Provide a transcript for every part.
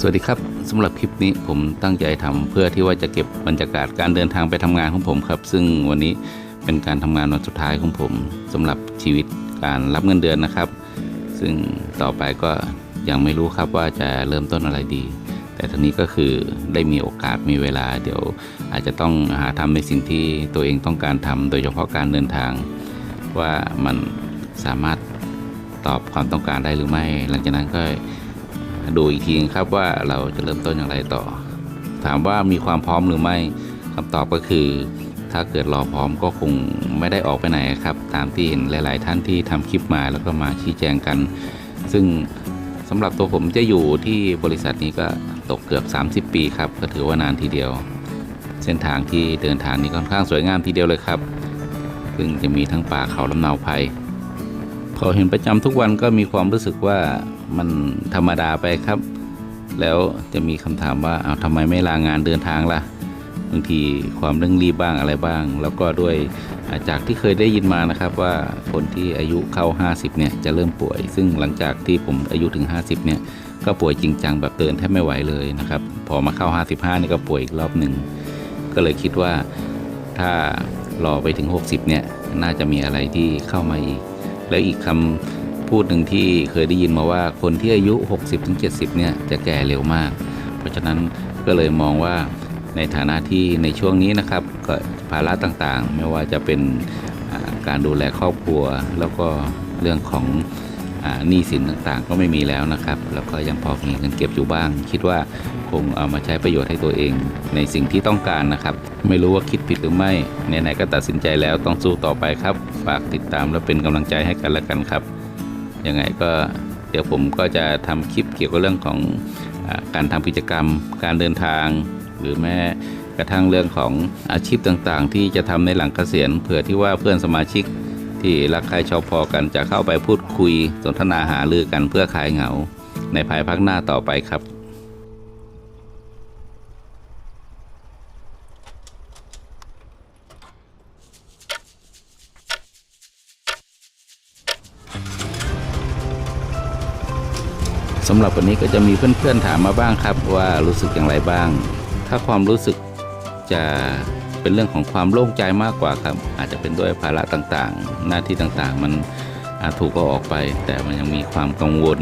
สวัสดีครับสำหรับคลิปนี้ผมตั้งใจทำเพื่อที่ว่าจะเก็บบรรยากาศการเดินทางไปทำงานของผมครับ ซึ่งวันนี้เป็นการทำงานวันสุดท้ายของผมสำหรับชีวิตการรับเงินเดือนนะครับ ซึ่งต่อไปก็ยังไม่รู้ครับว่าจะเริ่มต้นอะไรดี แต่ทีนี้ก็คือได้มีโอกาสมีเวลา เดี๋ยวอาจจะต้องหาทำในสิ่งที่ตัวเองต้องการทำโดยเฉพาะการเดินทาง ว่ามันสามารถ ตอบความต้องการได้หรือไม่ หลังจากนั้นก็ดูอีกทีครับว่าเราจะเริ่มต้นอย่างไรต่อ ถามว่ามีความพร้อมหรือไม่คำตอบก็คือ ถ้าเกิดรอพร้อมก็คงไม่ได้ออกไปไหนครับ ตามที่เห็นหลาย ๆ ท่านที่ทำคลิปมาแล้วก็มาชี้แจงกัน ซึ่งสำหรับตัวผมจะอยู่ที่บริษัทนี้ก็ตกเกือบ 30 ปีครับ ก็ถือว่านานทีเดียว เส้นทางที่เดินทางนี้ค่อนข้างสวยงามทีเดียวเลยครับซึ่งจะมีทั้งป่าเขาลำนาวไพร พอเห็นประจำทุกวันก็มีความรู้สึกว่ามันธรรมดาไปครับ แล้วจะมีคำถามว่าเอาทำไมไม่ลางานเดินทางล่ะบางทีความเร่งรีบบ้างอะไรบ้าง แล้วก็ด้วยาจากที่เคยได้ยินมานะครับว่าคนที่อายุเข้า 50เนี่ยจะเริ่มป่วย ซึ่งหลังจากที่ผมอายุถึง 50เนี่ยก็ป่วยจริงจังแบบเดินแทบไม่ไหวเลยนะครับ พอมาเข้า 55นี่ก็ป่วยอีกรอบหนึ่งก็เลยคิดว่าถ้ารอไปถึง 60เนี่ยน่าจะมีอะไรที่เข้ามาอีก แล้วอีกคำพูดหนึ่งที่เคยได้ยินมาว่าคนที่อายุ 60-70 เนี่ยจะแก่เร็วมาก เพราะฉะนั้นก็เลยมองว่าในฐานะที่ในช่วงนี้นะครับก็ภาระต่างๆ ไม่ว่าจะเป็นการดูแลครอบครัว แล้วก็เรื่องของ หนี้สินต่างๆ ก็ไม่มีแล้วนะครับ แล้วก็ยังพอมีเงินเก็บอยู่บ้าง คิดว่าคงเอามาใช้ประโยชน์ให้ตัวเอง ในสิ่งที่ต้องการนะครับ ไม่รู้ว่าคิดผิดหรือไม่ไหนๆก็ตัดสินใจแล้วต้องสู้ต่อไปครับ ฝากติดตามและเป็นกำลังใจให้กันและกันครับยังไงก็เดี๋ยวผมก็จะทำคลิปเกี่ยวกับเรื่องของอการทำกิจกรรม การเดินทาง หรือแม้กระทั่งเรื่องของอาชีพต่างๆ ที่จะทำในหลังเกษียณเผื่อที่ว่าเพื่อนสมาชิก ที่รักใครชอบพอกันจะเข้าไปพูดคุยสนทนาหารือกันเพื่อคลายเหงา ในภายภาคหน้าต่อไปครับสำหรับวันนี้ก็จะมีเพื่อนๆถามมาบ้างครับว่ารู้สึกอย่างไรบ้าง ถ้าความรู้สึกจะ เป็นเรื่องของความโล่งใจมากกว่าครับ อาจจะเป็นด้วยภาระต่างๆ หน้าที่ต่างๆ มันอาถูกก็ออกไป แต่มันยังมีความกังวล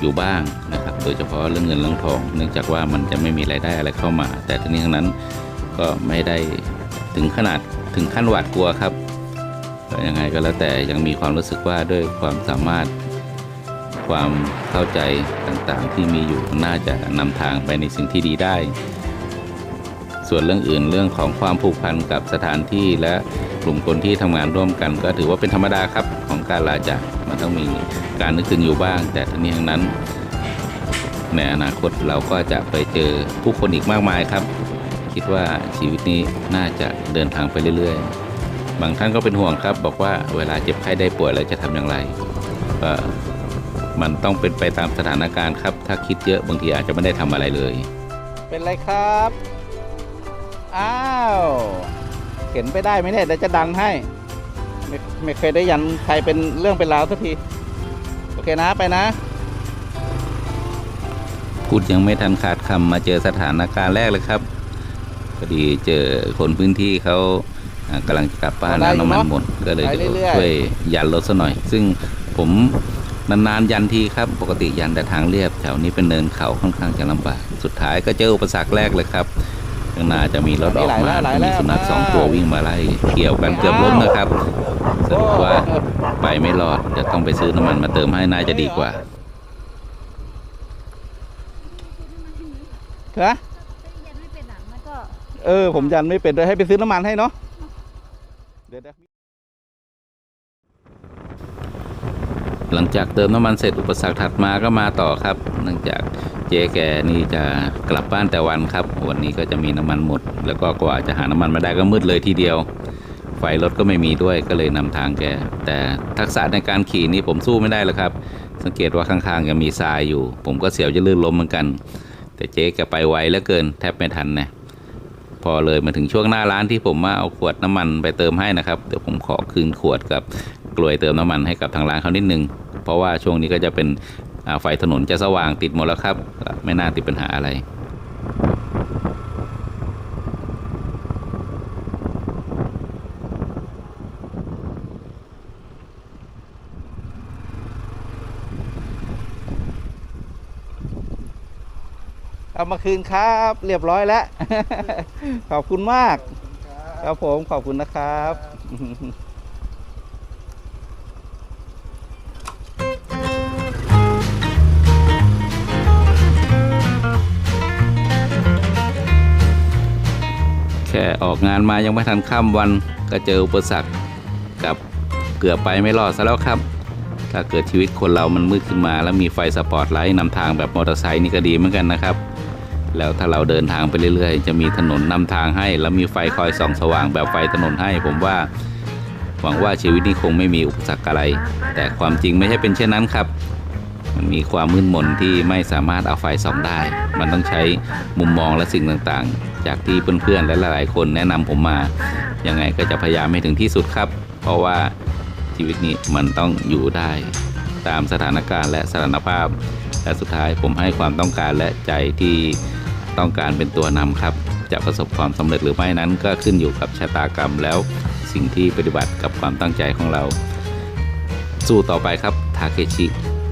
อยู่บ้างนะครับ โดยเฉพาะเรื่องเงินเรื่องทอง เนื่องจากว่ามันจะไม่มีรายได้อะไรเข้ามา แต่ทั้งนี้ทั้งนั้นก็ไม่ได้ถึงขนาดถึงขั้นหวาดกลัวครับยังไงก็แล้วแต่ยังมีความรู้สึกว่าด้วยความสามารถความเข้าใจต่างๆที่มีอยู่น่าจะนำทางไปในสิ่งที่ดีได้ ส่วนเรื่องอื่นเรื่องของความผูกพันกับสถานที่และกลุ่มคนที่ทำงานร่วมกัน ก็ถือว่าเป็นธรรมดาครับของการลาจากมันต้องมีการนึกถึงอยู่บ้าง แต่ทั้งนี้ทั้งนั้น ในอนาคตเราก็จะไปเจอผู้คนอีกมากมายครับ คิดว่าชีวิตนี้น่าจะเดินทางไปเรื่อยๆ บางท่านก็เป็นห่วงครับ บอกว่าเวลาเจ็บไข้ได้ป่วยแล้วจะทำอย่างไรก็มันต้องเป็นไปตามสถานการณ์ครับ ถ้าคิดเยอะบางทีอาจจะไม่ได้ทำอะไรเลย เป็นไรครับ อ้าว เข็นไปได้ไหมเนี่ยเดี๋ยวจะดังให้ ไม่ไม่เคยได้ยันใครเป็นเรื่องเป็นราวสักที โอเคนะไปนะ พูดยังไม่ทันขาดคำมาเจอสถานการณ์แรกเลยครับพอดีเจอคนพื้นที่เขาอ่ากำลังจะกลับบ้านแล้วน้ำมันหมดก็เลยจะช่วยยันรถซะหน่อย ซึ่งผมนานๆยันทีครับ ปกติยันแต่ทางเรียบแถวนี้เป็นเนินเขาค่อนข้างจะลำบาก สุดท้ายก็เจออุปสรรคแรกเลยครับ ข้างหน้าจะมีรถออกมามีสุนัขสองตัววิ่งมาไล่เกี่ยวกันเกือบล้มนะครับสรุปว่าไปไม่รอดจะต้องไปซื้อน้ำมันมาเติมให้น่าจะดีกว่าฮะยันไม่เป็นอะมันก็เออ ผมยันไม่เป็นเลยให้ไปซื้อน้ำมันให้เนาะเดี๋ยวเดี๋ยว หลังจากเติมน้ำมันเสร็จอุปสรรคถัดมาก็มาต่อครับ เนื่องจากเจ๊แกนี่จะกลับบ้านแต่วันครับ วันนี้ก็จะมีน้ำมันหมด แล้วก็กว่าจะหาน้ำมันมาได้ก็มืดเลยทีเดียว ไฟรถก็ไม่มีด้วยก็เลยนำทางแก แต่ทักษะในการขี่นี่ผมสู้ไม่ได้เลยครับ สังเกตว่าข้างๆยังมีทรายอยู่ ผมก็เสียวจะลื่นล้มเหมือนกัน แต่เจ๊แกไปไวเหลือเกินแทบไม่ทันนะพอเลยมาถึงช่วงหน้าร้านที่ผมมาเอาขวดน้ำมันไปเติมให้นะครับ เดี๋ยวผมขอคืนขวดกับกลวยเติมน้ำมันให้กับทางร้านเขานิดนึง เพราะว่าช่วงนี้ก็จะเป็นไฟถนนจะสว่างติดหมดแล้วครับ ไม่น่าติดปัญหาอะไรเอามาคืนครับ เรียบร้อยแล้ว ขอบคุณมาก ครับผมขอบคุณนะครับ งานมายังไม่ทันข้ามวันก็เจออุปสรรคกับเกือบไปไม่รอดซะแล้วครับ ถ้าเกิดชีวิตคนเรามันมืดขึ้นมา แล้วมีไฟสปอตไลท์นำทางแบบมอเตอร์ไซค์นี่ก็ดีเหมือนกันนะครับ แล้วถ้าเราเดินทางไปเรื่อย ๆ จะมีถนนนำทางให้ แล้วมีไฟคอยส่องสว่างแบบไฟถนนให้ ผมว่า หวังว่าชีวิตนี้คงไม่มีอุปสรรคอะไร แต่ความจริงไม่ใช่เป็นเช่นนั้นครับมันมีความมืดมนที่ไม่สามารถเอาไฟส่องได้ มันต้องใช้มุมมองและสิ่งต่างๆ จากที่เพื่อนๆและหลายๆคนแนะนำผมมายังไงก็จะพยายามให้ถึงที่สุดครับ เพราะว่าชีวิตนี้มันต้องอยู่ได้ตามสถานการณ์และสถานภาพ และสุดท้ายผมให้ความต้องการและใจที่ต้องการเป็นตัวนำครับ จะประสบความสำเร็จหรือไม่นั้นก็ขึ้นอยู่กับชะตากรรมแล้วสิ่งที่ปฏิบัติกับความตั้งใจของเรา สู้ต่อไปครับทาเคชิ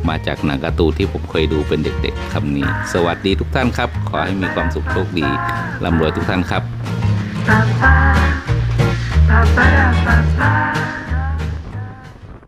มาจากหนังการ์ตูนที่ผมเคยดูเป็นเด็กๆคำนี้ สวัสดีทุกท่านครับ ขอให้มีความสุขโชคดีร่ำรวยทุกท่านครับ